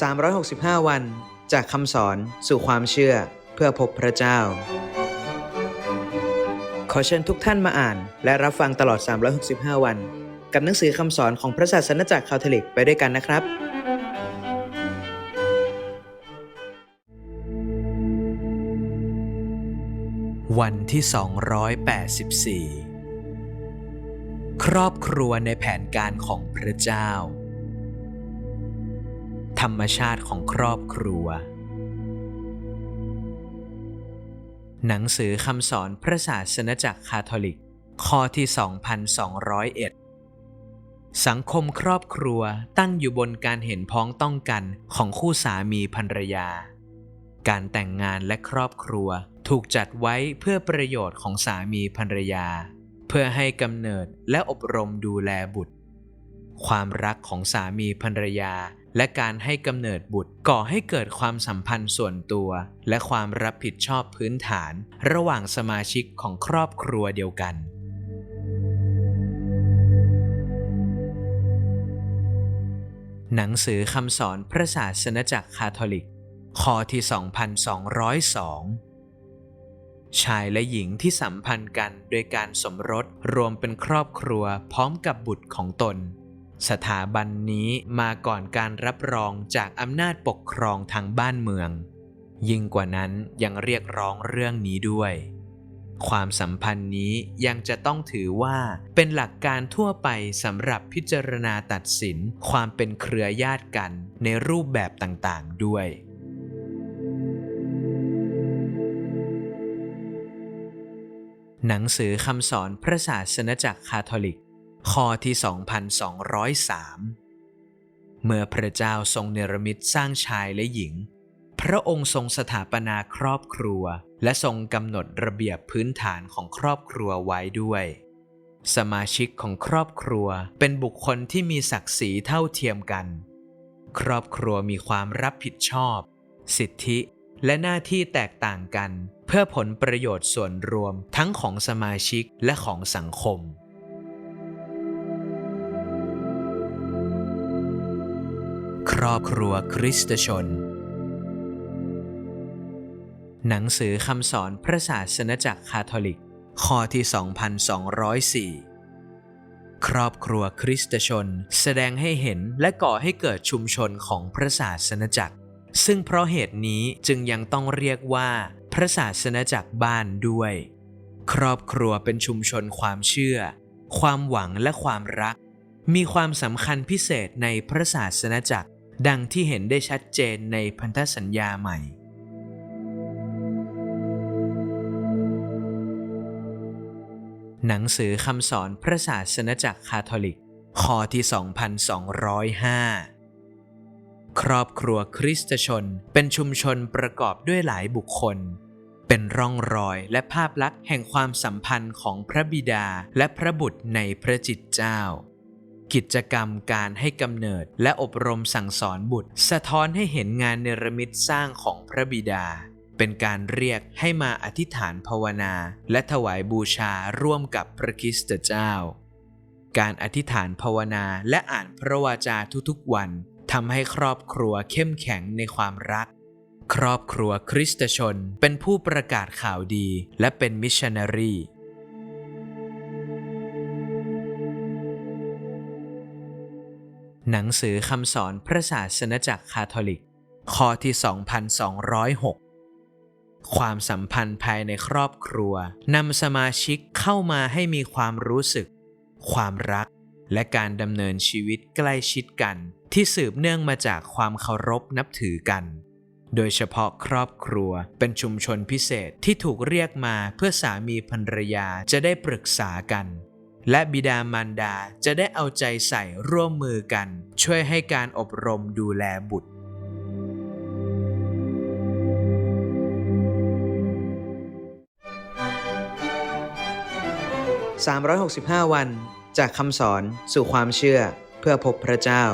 365 วัน จากคำสอนสู่ความเชื่อเพื่อพบพระเจ้า ขอเชิญทุกท่านมาอ่าน และรับฟังตลอด 365 วัน กับหนังสือคำสอนของพระศาสนจักรคาทอลิกไปด้วยกันนะครับ วันที่ 284 ครอบครัวในแผนการของพระเจ้า ธรรมชาติของครอบครัว หนังสือคำสอนพระศาสนจักรคาทอลิก ข้อที่ 2201 สังคมครอบครัวตั้งอยู่บนการเห็นพ้องต้องกันของคู่สามีภรรยา การแต่งงานและครอบครัวถูกจัดไว้เพื่อประโยชน์ของสามีภรรยา เพื่อให้กำเนิดและอบรมดูแลบุตร ความรักของสามีภรรยา และการให้กำเนิดบุตรก่อให้เกิดความสัมพันธ์ส่วนตัว และความรับผิดชอบพื้นฐาน ระหว่างสมาชิกของครอบครัวเดียวกัน หนังสือคำสอนพระศาสนจักรคาทอลิกข้อที่ 2202 ชายและหญิงที่สัมพันธ์กันโดยการสมรสรวมเป็นครอบครัวพร้อมกับบุตรของตน สถาบันนี้มาก่อนการรับรองจากอำนาจปกครองทางบ้านเมือง ยิ่งกว่านั้นยังเรียกร้องเรื่องนี้ด้วย ความสัมพันธ์นี้ยังจะต้องถือว่าเป็นหลักการทั่วไปสำหรับพิจารณาตัดสินความเป็นเครือญาติกันในรูปแบบต่างๆด้วยหนังสือคำสอนพระศาสนจักรคาทอลิก ข้อที่ 2203 เมื่อพระเจ้าทรงเนรมิตสร้างชายและหญิง พระองค์ทรงสถาปนาครอบครัว และทรงกำหนดระเบียบพื้นฐานของครอบครัวไว้ด้วย สมาชิกของครอบครัวเป็นบุคคลที่มีศักดิ์ศรีเท่าเทียมกัน ครอบครัวมีความรับผิดชอบ สิทธิและหน้าที่แตกต่างกัน เพื่อผลประโยชน์ส่วนรวมทั้งของสมาชิกและของสังคม รอบครัวคริสตชน หนังสือคำสอนพระศาสนจักรคาทอลิก ข้อที่ 2204 ครอบครัวคริสตชน แสดงให้เห็นและก่อให้เกิดชุมชนของพระศาสนจักร ซึ่งเพราะเหตุนี้จึงยังต้องเรียกว่า พระศาสนจักรบ้านด้วย ครอบครัวเป็นชุมชนความเชื่อ ความหวังและความรักมีความสำคัญพิเศษในพระศาสนจักร ดังที่เห็นได้ชัดเจนในพันธสัญญาใหม่ หนังสือคำสอนพระศาสนจักรคาทอลิกข้อที่ 2205 ครอบครัวคริสตชนเป็นชุมชนประกอบด้วยหลายบุคคล เป็นร่องรอยและภาพลักษณ์แห่งความสัมพันธ์ของพระบิดาและพระบุตรในพระจิตเจ้า กิจกรรมการให้กำเนิด และอบรมสั่งสอนบุตร สะท้อนให้เห็นงานเนรมิตสร้างของพระบิดา เป็นการเรียกให้มาอธิษฐานภาวนา และถวายบูชาร่วมกับพระคริสตเจ้า การอธิษฐานภาวนาและอ่านพระวาจาทุกๆวันทำให้ครอบครัวเข้มแข็งในความรัก ครอบครัวคริสตชนเป็นผู้ประกาศข่าวดีและเป็นมิชชันนารี หนังสือคำสอนพระศาสนจักรคาทอลิก ข้อที่ 2206 ความสัมพันธ์ภายในครอบครัวนำสมาชิกเข้ามาให้มีความรู้สึก ความรัก และการดำเนินชีวิตใกล้ชิดกัน ที่สืบเนื่องมาจากความเคารพนับถือกัน โดยเฉพาะครอบครัวเป็นชุมชนพิเศษที่ถูกเรียกมาเพื่อสามีภรรยาจะได้ปรึกษากัน และบิดามารดาจะได้เอาใจใส่ร่วมมือกัน ช่วยให้การอบรมดูแลบุตร 365 วัน จากคำสอนสู่ความเชื่อเพื่อพบพระเจ้า